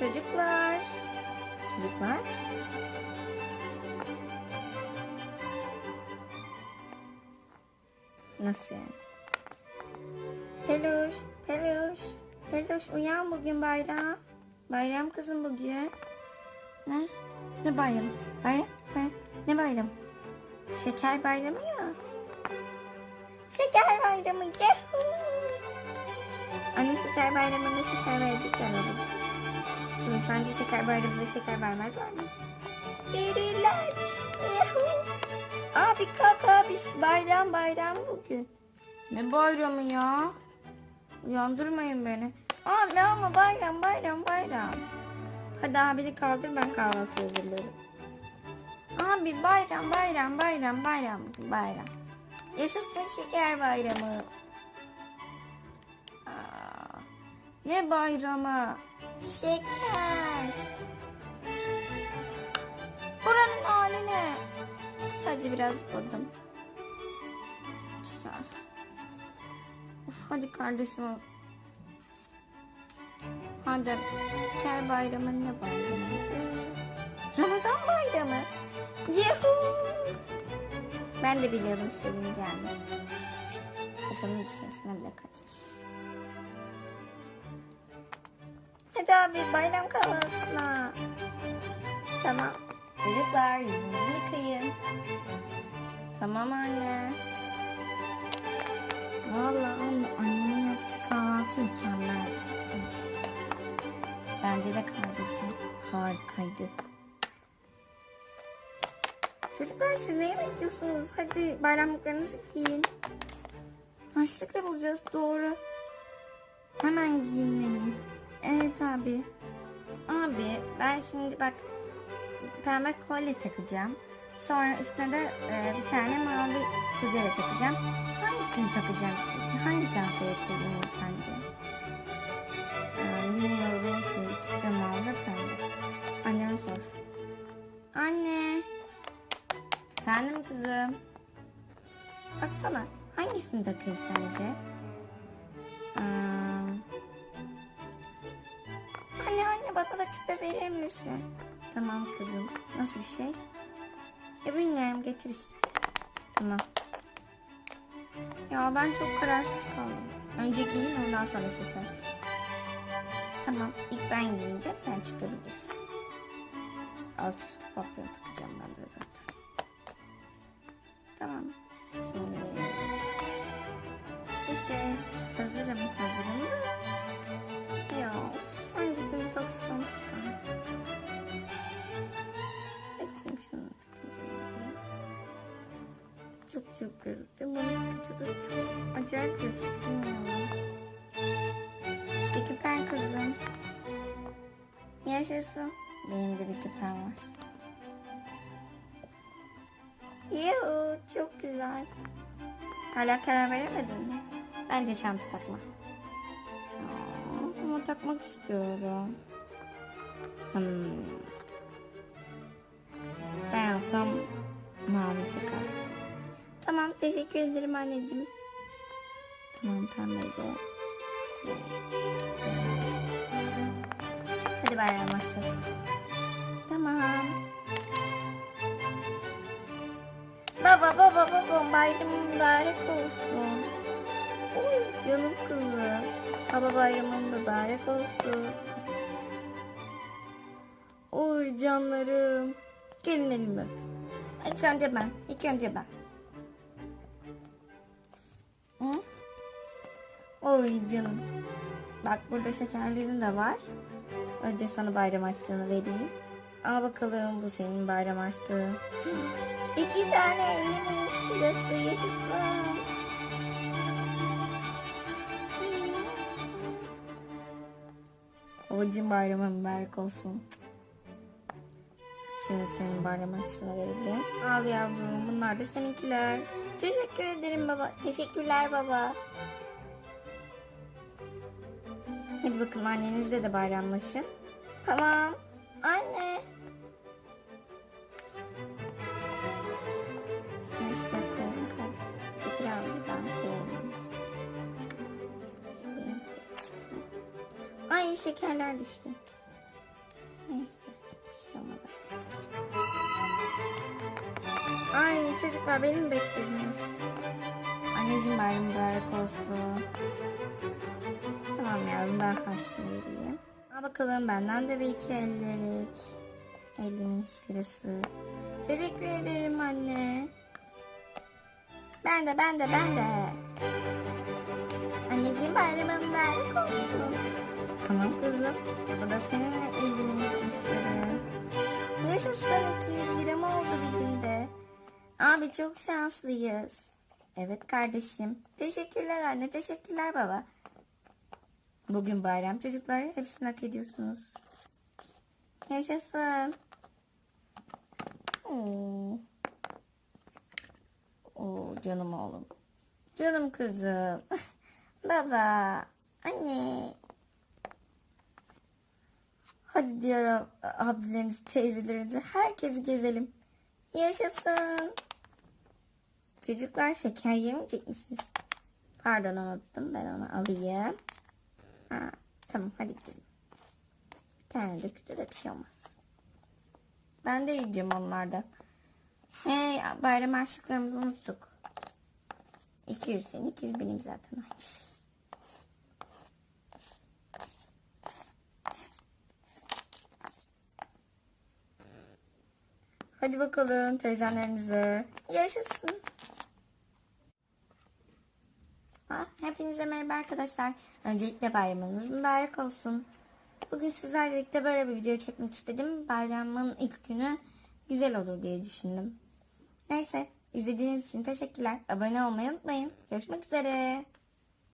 Çocuklar. Çocuklar. Nasıl yani? Peluş, Peluş, Peluş uyan bugün bayram. Bayram kızım bugün. Ne? Ne bayram? Bayram? bayram. Ne bayram? Şeker bayramı ya. Şeker bayramı. Yahoo! Anne şeker bayramında şeker verecekler oğlum. Sence şeker bayramında şeker vermezler mi? Verirler. Abi kalk abi bayram bayram bugün. Ne bayramı ya? Uyandırmayın beni. Abi ama bayram bayram bayram. Hadi abini kaldır ben kahvaltı hazırlarım. Abi bayram bayram bayram bayram bugün bayram. Yaşasın şeker bayramı. Aa, ne bayramı? Şeker. Buranın hali ne? Sadece biraz zıpladım. Ya. Of, hadi kardeşim. Hadi şeker bayramı ne bayramıydı? Ramazan bayramı. Yuhuu. Ben de biliyorum sevineceğini. Kafamın içerisine bile kaçmış. Hadi abi bayram kahvaltısına. Tamam. Çocuklar yüzünüzü yıkayın. Tamam anne. Vallahi anne, annemin yaptığı kahvaltı mükemmeldi. Bence de kardeşim harikaydı. Çocuklar siz neye bekliyorsunuz? Hadi bayramlıklarınızı giyin. Açlıkla bulacağız doğru. Hemen giyinmeliyiz. Evet abi. Abi ben şimdi bak pembe kolye takacağım. Sonra üstüne de e, bir tane mavi kurdele takacağım. Hangisini takacağım? Hangi çantaya koyayım sence? Bilmiyorum ki. İkisi de mavi pembe. Anneme sor. Anne. Efendim kızım. Baksana. Hangisini takayım sence? Küpe verir misin? Tamam kızım. Nasıl bir şey? Ya bilmiyorum getir işte. Tamam. Ya ben çok kararsız kaldım. Önce giyin ondan sonra seçersin. Tamam ilk ben giyince sen çıkabilirsin. Alt üstü papyon takacağım ben de zaten. Tamam. Şimdi işte Çok gözüktü. Bunu takınca da çok acayip gözüküyor. İşte küpen kızım. Yaşasın. Benim de bir küpem var. Yuhu çok güzel. Hala karar veremedin mi? Bence çanta takma. Aa, ama takmak istiyorum. Hmm. Ben olsam mavi takarım. Tamam teşekkür ederim anneciğim. Tamam pembe de. Hadi bayram başlasın. Tamam. Baba baba baba bayramın mübarek olsun. Oy canım kızım. Baba bayramın mübarek olsun. Oy canlarım. Gelin elimi öp. İlk önce ben. İlk önce ben. Hı? Bak burada şekerlerin de var. Önce sana bayram harçlığını vereyim. Al bakalım bu senin bayram harçlığın. İki tane 50 bin lirası yaşasın. Babacığım bayramın mübarek olsun. Şimdi senin bayram harçlığını verelim. Al yavrum bunlar da seninkiler. Teşekkür ederim baba. Teşekkürler baba. Hadi bakalım annenizle de bayramlaşın. Tamam. Anne. Ay şekerler düştü. Çocuklar beni mi beklediniz? Anneciğim bayram mübarek olsun. Tamam yavrum ben harçlığını vereyim. Al bakalım benden de bir iki ellilik. Ellimin lirası. Teşekkür ederim anne. Ben de ben de ben de. Anneciğim bayramın mübarek olsun. Tamam kızım. Bu da senin ve elimin kuşları. Yaşasın 200 lira mı oldu bir günde? Abi çok şanslıyız. Evet kardeşim. Teşekkürler anne, teşekkürler baba. Bugün bayram çocuklar hepsini hak ediyorsunuz. Yaşasın. Oo. Oo, canım oğlum. Canım kızım. baba. Anne. Hadi diyorum abilerimizi, teyzelerimizi herkesi gezelim. Yaşasın. Çocuklar şeker yemeyecek misiniz? Pardon unuttum ben onu alayım. Ha, tamam hadi gidelim. Bir tane dökülür de bir şey olmaz. Ben de yiyeceğim onlardan. Hey bayram harçlıklarımızı unuttuk. 200 senin 200 benim zaten aynı şey. Hadi bakalım teyzenlerimize. Yaşasın. Ha, hepinize merhaba arkadaşlar. Öncelikle bayramınız mübarek olsun. Bugün sizlerle birlikte böyle bir video çekmek istedim. Bayramın ilk günü güzel olur diye düşündüm. Neyse izlediğiniz için teşekkürler. Abone olmayı unutmayın. Görüşmek üzere.